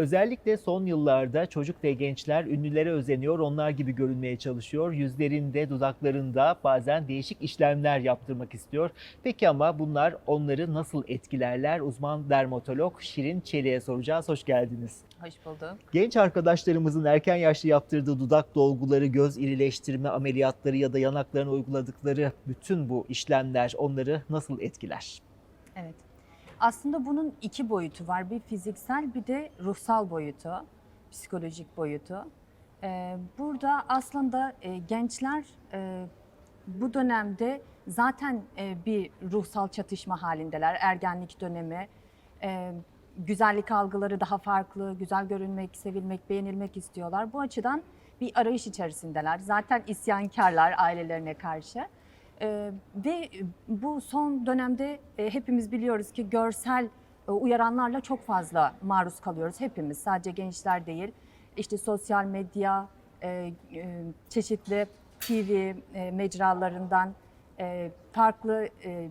Özellikle son yıllarda çocuk ve gençler ünlülere özeniyor, onlar gibi görünmeye çalışıyor. Yüzlerinde, dudaklarında bazen değişik işlemler yaptırmak istiyor. Peki ama bunlar onları nasıl etkilerler? Uzman dermatolog Şirin Çelik'e soracağız. Hoş geldiniz. Hoş bulduk. Genç arkadaşlarımızın erken yaşta yaptırdığı dudak dolguları, göz irileştirme ameliyatları ya da yanaklarına uyguladıkları bütün bu işlemler onları nasıl etkiler? Evet. Aslında bunun iki boyutu var. Bir fiziksel bir de ruhsal boyutu, psikolojik boyutu. Ee, burada aslında e, gençler e, bu dönemde zaten e, bir ruhsal çatışma halindeler. Ergenlik dönemi, e, güzellik algıları daha farklı, güzel görünmek, sevilmek, beğenilmek istiyorlar. Bu açıdan bir arayış içerisindeler. Zaten isyankarlar ailelerine karşı. Ee, ve bu son dönemde e, hepimiz biliyoruz ki görsel e, uyaranlarla çok fazla maruz kalıyoruz hepimiz. Sadece gençler değil. İşte sosyal medya, e, e, çeşitli TV e, mecralarından e, farklı e,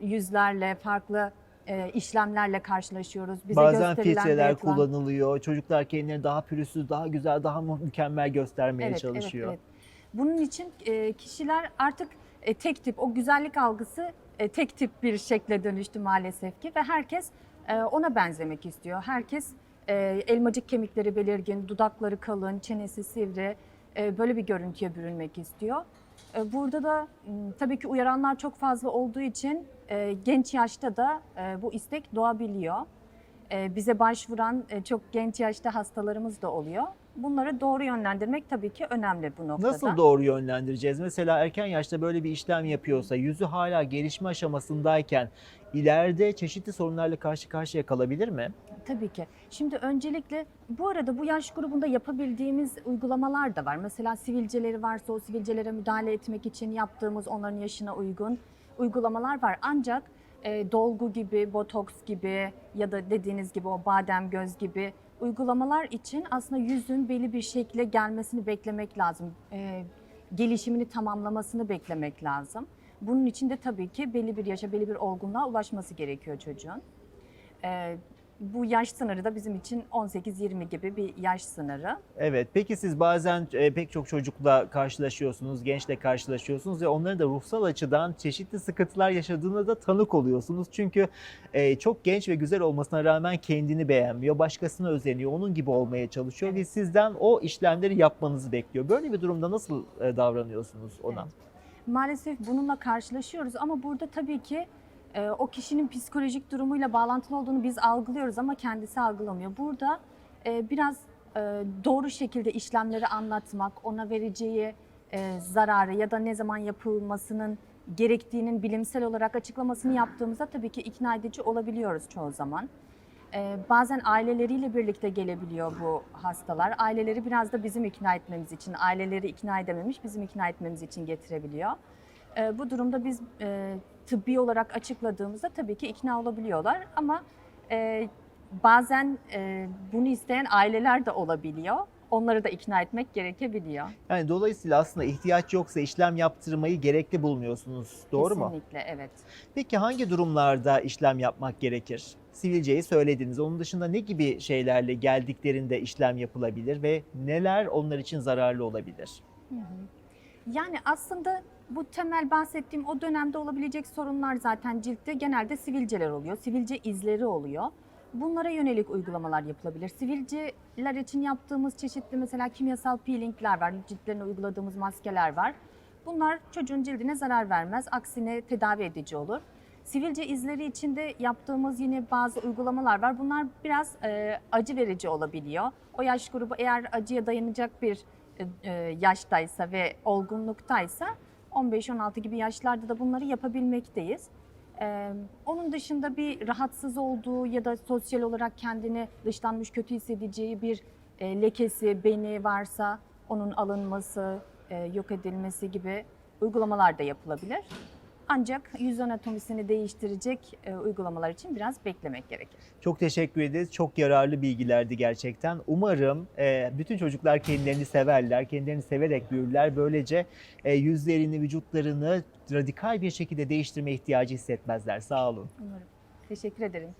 yüzlerle, farklı e, işlemlerle karşılaşıyoruz. Bize Bazen filtreler kullanılıyor. Çocuklar kendilerini daha pürüzsüz, daha güzel, daha mükemmel göstermeye Evet, çalışıyor. Evet, evet. Bunun için e, kişiler artık e, tek tip, o güzellik algısı e, tek tip bir şekle dönüştü maalesef ki ve herkes e, ona benzemek istiyor. Herkes e, elmacık kemikleri belirgin, dudakları kalın, çenesi sivri, e, böyle bir görüntüye bürünmek istiyor. E, burada da m, tabii ki uyaranlar çok fazla olduğu için e, genç yaşta da e, bu istek doğabiliyor. E, bize başvuran e, çok genç yaşta hastalarımız da oluyor. Bunları doğru yönlendirmek tabii ki önemli bu noktada. Nasıl doğru yönlendireceğiz? Mesela erken yaşta böyle bir işlem yapıyorsa, yüzü hala gelişme aşamasındayken ileride çeşitli sorunlarla karşı karşıya kalabilir mi? Tabii ki. Şimdi öncelikle bu arada bu yaş grubunda yapabildiğimiz uygulamalar da var. Mesela sivilceleri varsa o sivilcelere müdahale etmek için yaptığımız onların yaşına uygun uygulamalar var. Ancak e, dolgu gibi, botoks gibi ya da dediğiniz gibi o badem göz gibi uygulamalar için aslında yüzün belli bir şekle gelmesini beklemek lazım. E, gelişimini tamamlamasını beklemek lazım. Bunun için de tabii ki belli bir yaşa, belli bir olgunluğa ulaşması gerekiyor çocuğun. Ee, bu yaş sınırı da bizim için 18-20 gibi bir yaş sınırı. Evet. Peki siz bazen e, pek çok çocukla karşılaşıyorsunuz, gençle karşılaşıyorsunuz ve onların da ruhsal açıdan çeşitli sıkıntılar yaşadığına da tanık oluyorsunuz. Çünkü e, çok genç ve güzel olmasına rağmen kendini beğenmiyor, başkasına özeniyor, onun gibi olmaya çalışıyor ve Evet. sizden o işlemleri yapmanızı bekliyor. Böyle bir durumda nasıl e, davranıyorsunuz ona? Evet. Maalesef bununla karşılaşıyoruz ama burada tabii ki o kişinin psikolojik durumuyla bağlantılı olduğunu biz algılıyoruz ama kendisi algılamıyor. Burada e, biraz e, doğru şekilde işlemleri anlatmak, ona vereceği e, zararı ya da ne zaman yapılmasının gerektiğinin bilimsel olarak açıklamasını yaptığımızda tabii ki ikna edici olabiliyoruz çoğu zaman. Ee, bazen aileleriyle birlikte gelebiliyor bu hastalar. Aileleri biraz da bizim ikna etmemiz için, aileleri ikna edememiş bizim ikna etmemiz için getirebiliyor. Ee, bu durumda biz e, tıbbi olarak açıkladığımızda tabii ki ikna olabiliyorlar ama e, bazen e, bunu isteyen aileler de olabiliyor. Onları da ikna etmek gerekebiliyor. Yani dolayısıyla aslında ihtiyaç yoksa işlem yaptırmayı gerekli bulmuyorsunuz. Doğru mu? Kesinlikle evet. Peki hangi durumlarda işlem yapmak gerekir? Sivilceyi söylediniz. Onun dışında ne gibi şeylerle geldiklerinde işlem yapılabilir ve neler onlar için zararlı olabilir? Hı hı. Yani aslında bu temel bahsettiğim o dönemde olabilecek sorunlar zaten ciltte genelde sivilceler oluyor. Sivilce izleri oluyor. Bunlara yönelik uygulamalar yapılabilir. Sivilceler için yaptığımız çeşitli mesela kimyasal peelingler var, ciltlerine uyguladığımız maskeler var. Bunlar çocuğun cildine zarar vermez, aksine tedavi edici olur. Sivilce izleri için de yaptığımız yine bazı uygulamalar var. Bunlar biraz e, acı verici olabiliyor. O yaş grubu eğer acıya dayanacak bir e, e, yaştaysa ve olgunluktaysa 15-16 gibi yaşlarda da bunları yapabilmekteyiz. Ee, onun dışında bir rahatsız olduğu ya da sosyal olarak kendini dışlanmış kötü hissedeceği bir e, lekesi, beni varsa onun alınması, e, yok edilmesi gibi uygulamalar da yapılabilir. Ancak yüz anatomisini değiştirecek e, uygulamalar için biraz beklemek gerekir. Çok teşekkür ederiz. Çok yararlı bilgilerdi gerçekten. Umarım e, bütün çocuklar kendilerini severler, kendilerini severek büyürler. Böylece e, yüzlerini, vücutlarını radikal bir şekilde değiştirme ihtiyacı hissetmezler. Sağ olun. Umarım. Teşekkür ederim.